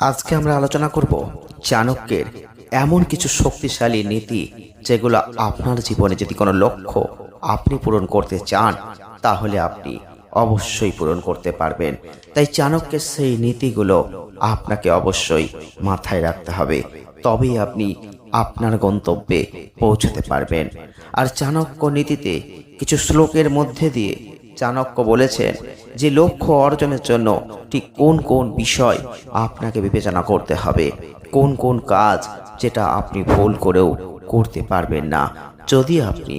আজকে আমরা আলোচনা করব চাণক্যের এমন কিছু শক্তিশালী নীতি যেগুলো আপনার জীবনে যদি কোনো লক্ষ্য আপনি পূরণ করতে চান, তাহলে আপনি অবশ্যই পূরণ করতে পারবেন। তাই চাণক্যের সেই নীতিগুলো আপনাকে অবশ্যই মাথায় রাখতে হবে। তবেই আপনি আপনার গন্তব্যে পৌঁছতে পারবেন। আর চাণক্য নীতিতে কিছু শ্লোকের মধ্যে দিয়ে চাণক্য বলেছেন যে লক্ষ্য অর্জনের জন্য ঠিক কোন কোন বিষয় আপনাকে বিবেচনা করতে হবে, কোন কোন কাজ যেটা আপনি ভুল করেও করতে পারবেন না। যদি আপনি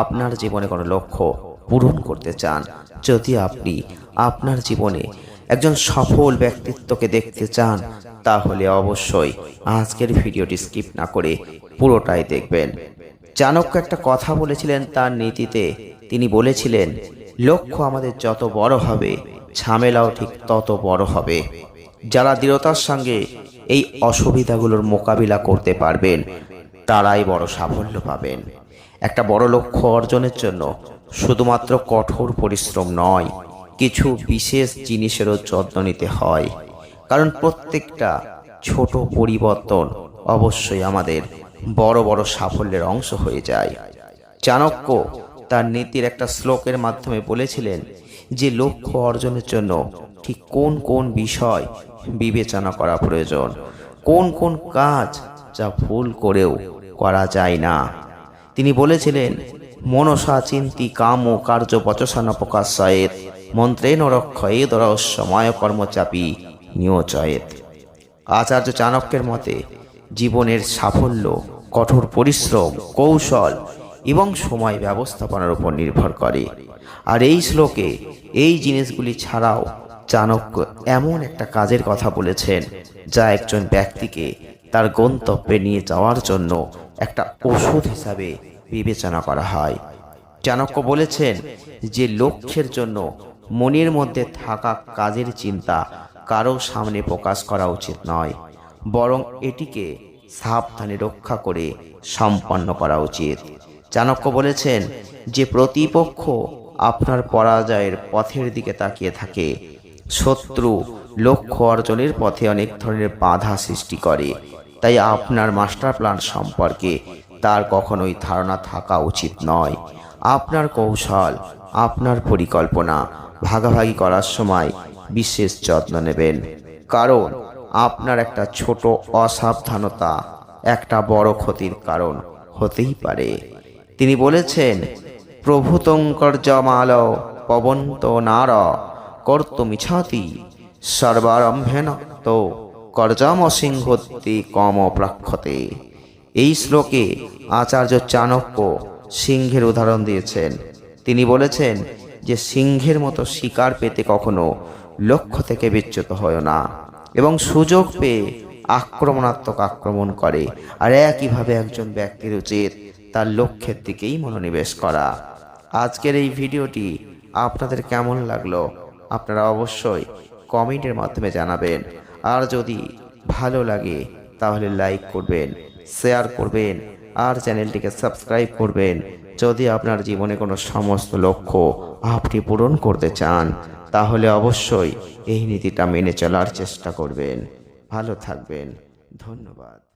আপনার জীবনে কোনো লক্ষ্য পূরণ করতে চান, যদি আপনি আপনার জীবনে একজন সফল ব্যক্তিত্বকে দেখতে চান, তাহলে অবশ্যই আজকের ভিডিওটি স্কিপ না করে পুরোটাই দেখবেন। চাণক্য একটা কথা বলেছিলেন, তার নীতিতে তিনি বলেছিলেন লক্ষ্য আমাদের যত বড় হবে, ঝামেলাও ঠিক তত বড় হবে। যারা দৃঢ়তার সঙ্গে এই অসুবিধাগুলোর মোকাবিলা করতে পারবেন, তারাই বড় সাফল্য পাবেন। একটা বড় লক্ষ্য অর্জনের জন্য শুধুমাত্র কঠোর পরিশ্রম নয়, কিছু বিশেষ জিনিসেরও যত্ন নিতে হয়। কারণ প্রত্যেকটা ছোট পরিবর্তন অবশ্যই আমাদের বড় বড় সাফল্যের অংশ হয়ে যায়। চাণক্য তার নীতির একটা শ্লোকের মাধ্যমে বলেছিলেন যে লক্ষ্য অর্জনের জন্য ঠিক কোন কোন বিষয় বিবেচনা করা প্রয়োজন? কোন কোন কাজ যা ভুল করেও করা যায় না? তিনি বলেছিলেন, মনসা চিন্তি কাম ও কার্য বচসান প্রকাশয়েত মন্ত্রেণ রক্ষয়ে সময় কর্মচাপী নিয়োচয়েত আচার্য চাণক্যের মতে, জীবনের সাফল্য, কঠোর পরিশ্রম, কৌশল এবং সময় ব্যবস্থাপনার উপর নির্ভর করে। আর এই শ্লোকে এই জিনিসগুলি ছাড়াও চাণক্য এমন একটা কাজের কথা বলেছেন, যা একজন ব্যক্তিকে তার গন্তব্যে নিয়ে যাওয়ার জন্য একটা ওষুধ হিসাবে বিবেচনা করা হয়। চাণক্য বলেছেন যে লক্ষ্যের জন্য মনের মধ্যে থাকা কাজের চিন্তা কারও সামনে প্রকাশ করা উচিত নয়, বরং এটিকে সাবধানে রক্ষা করে সম্পন্ন করা উচিত। চাণক্য বলেছেন যে প্রতিপক্ষ আপনার পরাজয়ের পথের দিকে তাকিয়ে থাকে। শত্রু লক্ষ্য অর্জনের পথে অনেক ধরনের বাধা সৃষ্টি করে। তাই আপনার মাস্টার প্ল্যান সম্পর্কে তার কখনোই ধারণা থাকা উচিত নয়। আপনার কৌশল, আপনার পরিকল্পনা ভাগাভাগি করার সময় বিশেষ যত্ন নেবেন। কারণ আপনার একটা ছোট অসাবধানতা একটা বড় ক্ষতির কারণ হতেই পারে। তিনি বলেছেন প্রভূতঙ্কর্যমাল পবন্ত নার কর্তুমিছাতি সর্বারম্ভেন তো কর্জমসিংহতি কম প্রাক্ষতে। এই শ্লোকে আচার্য চাণক্য সিংহের উদাহরণ দিয়েছেন। তিনি বলেছেন যে, সিংহের মতো শিকার পেতে কখনো লক্ষ্য থেকে বিচ্যুত হয় না এবং সুযোগ পেয়ে আক্রমণাত্মক আক্রমণ করে। আর একইভাবে একজন ব্যক্তির উচিত তার লক্ষ্যের দিকেই মনোনিবেশ করা। আজকের এই ভিডিওটি আপনাদের কেমন লাগল, আপনারা অবশ্যই কমেন্টের মাধ্যমে জানাবেন। আর যদি ভালো লাগে, তাহলে লাইক করবেন, শেয়ার করবেন, আর চ্যানেলটিকে সাবস্ক্রাইব করবেন। যদি আপনার জীবনে কোনো সমস্ত লক্ষ্য আপনি পূরণ করতে চান, তাহলে অবশ্যই এই নীতিটা মেনে চলার চেষ্টা করবেন। ভালো থাকবেন। ধন্যবাদ।